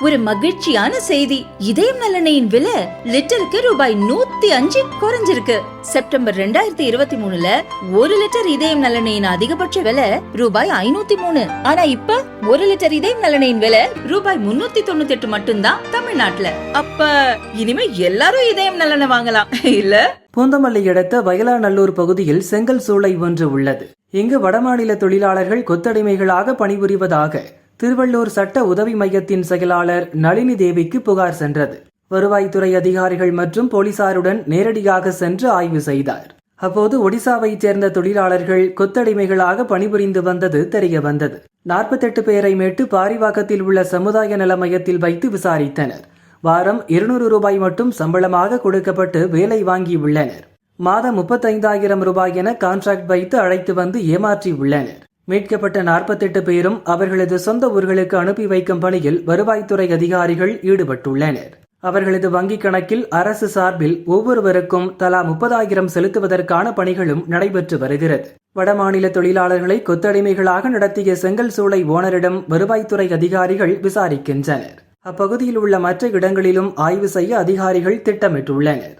ஒரு மகிழ்ச்சியான செய்தி. இதயம் நல்லெண்ணெயின் விலை லிட்டருக்கு ரூபாய் நூத்தி அஞ்சு குறைஞ்சிருக்கு. செப்டம்பர் ரெண்டாயிரத்தி இருபத்தி மூணுல ஒரு லிட்டர் இதயம் நலனையின் அதிகபட்ச விலை ரூபாய் ஐநூத்தி மூணு. ஆனா இப்ப ஒரு லிட்டர் இதயம் நலனையின் விலை ரூபாய் முன்னூத்தி தொண்ணூத்தி எட்டு மட்டும்தான் தமிழ்நாட்டுல. அப்ப இனிமே எல்லாரும் இதயம் நலனை வாங்கலாம். இல்ல? பூந்தமல்லி அடுத்த வயலாநல்லூர் பகுதியில் செங்கல் சூளை ஒன்று உள்ளது. இங்கு வடமாநில தொழிலாளர்கள் கொத்தடிமைகளாக பணிபுரிவதாக திருவள்ளூர் சட்ட உதவி மையத்தின் செயலாளர் நளினி தேவிக்கு புகார் சென்றது. வருவாய்த்துறை அதிகாரிகள் மற்றும் போலீசாருடன் நேரடியாக சென்று ஆய்வு செய்தார். அப்போது ஒடிசாவைச் சேர்ந்த தொழிலாளர்கள் கொத்தடிமைகளாக பணிபுரிந்து வந்தது தெரிய வந்தது. நாற்பத்தெட்டு பேரை மீட்டு பாரிவாக்கத்தில் உள்ள சமுதாய நல மையத்தில் வைத்து விசாரித்தனர். வாரம் இருநூறு ரூபாய் மட்டும் சம்பளமாக கொடுக்கப்பட்டு வேலை வாங்கி உள்ளனர். மாதம் முப்பத்தைந்தாயிரம் ரூபாய் என கான்ட்ராக்ட் வைத்து அழைத்து வந்து ஏமாற்றியுள்ளனர் மீட்கப்பட்ட நாற்பத்தெட்டு பேரும் அவர்களது சொந்த ஊர்களுக்கு அனுப்பி வைக்கும் பணியில் வருவாய்த்துறை அதிகாரிகள் ஈடுபட்டுள்ளனர். அவர்களது வங்கிக் கணக்கில் அரசு சார்பில் ஒவ்வொருவருக்கும் தலா முப்பதாயிரம் செலுத்துவதற்கான பணிகளும் நடைபெற்று வருகிறது. வடமாநில தொழிலாளர்களை கொத்தடிமைகளாக நடத்திய செங்கல் சூளை ஓனரிடம் வருவாய்த்துறை அதிகாரிகள் விசாரிக்கின்றனர். அப்பகுதியில் உள்ள மற்ற இடங்களிலும் ஆய்வு செய்ய அதிகாரிகள் திட்டமிட்டுள்ளனர்.